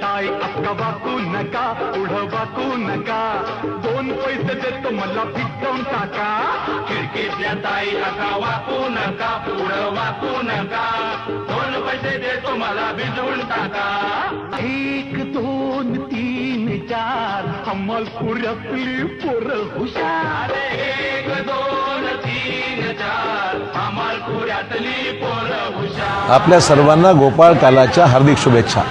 ताई अक्का वाकू नका पुढं वाकू नका दोन पैसे देतो मला भिजवून टाका खिडकीतल्या ताई अक्का वाकू नका पुढं वाकू नका दोन पैसे देतो मला भिजवून टाका. एक दोन तीन चार हम्मल पुरपली पोर हुशार. एक दोन तीन चार हमाल पुऱ्यातली पोर हुशार. आपल्या सर्वांना गोपाळ कालाच्या हार्दिक शुभेच्छा.